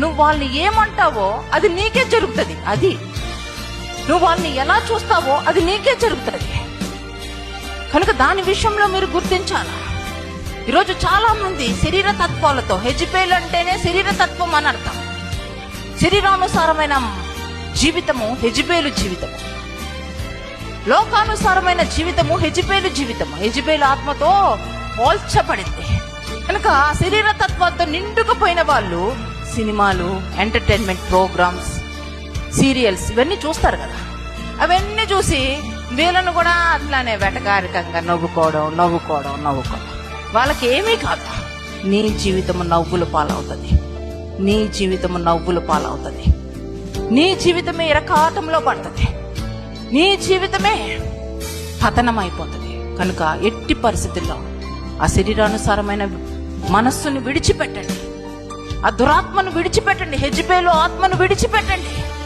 నువ్వు వాళ్ళని ఏమంటావో అది నీకే జరుగుతుంది. అది. నువ్వు వాళ్ళని ఎలా చూస్తావో అది నీకే జరుగుతుంది. కనుక దాని విషయంలో మీరు గుర్తించాలా? ఈరోజు చాలా మంది శరీర తత్వాలతో హెజిపేలు అంటేనే శరీర తత్వం అని అర్థం. శరీరానుసారమైన జీవితము హెజిబేలు జీవితము. లోకానుసారమైన జీవితము హెజిబేలు జీవితము. హెజిబేలు ఆత్మతో పోల్చబడింది. కనుక శరీర తత్వంతో నిండుకుపోయిన వాళ్ళు సినిమాలు ఎంటర్టైన్మెంట్ ప్రోగ్రామ్స్ సీరియల్స్ ఇవన్నీ చూస్తారు కదా. అవన్నీ చూసి వీళ్ళను కూడా అట్లానే వెటకారికంగా నవ్వుకోవడం నవ్వుకోవడం నవ్వుకోవడం. వాళ్ళకి ఏమీ కాదు. నీ జీవితము నవ్వుల పాలవుతుంది. నీ జీవితము నవ్వుల పాలవుతుంది. నీ జీవితమే ఇరకాటంలో పడుతుంది. నీ జీవితమే పతనం అయిపోతుంది కనుక ఎట్టి పరిస్థితుల్లో ఆ శరీరానుసారమైన మనస్సును విడిచిపెట్టండి. ఆ దురాత్మను విడిచిపెట్టండి. హెజ్బేలో ఆత్మను విడిచిపెట్టండి.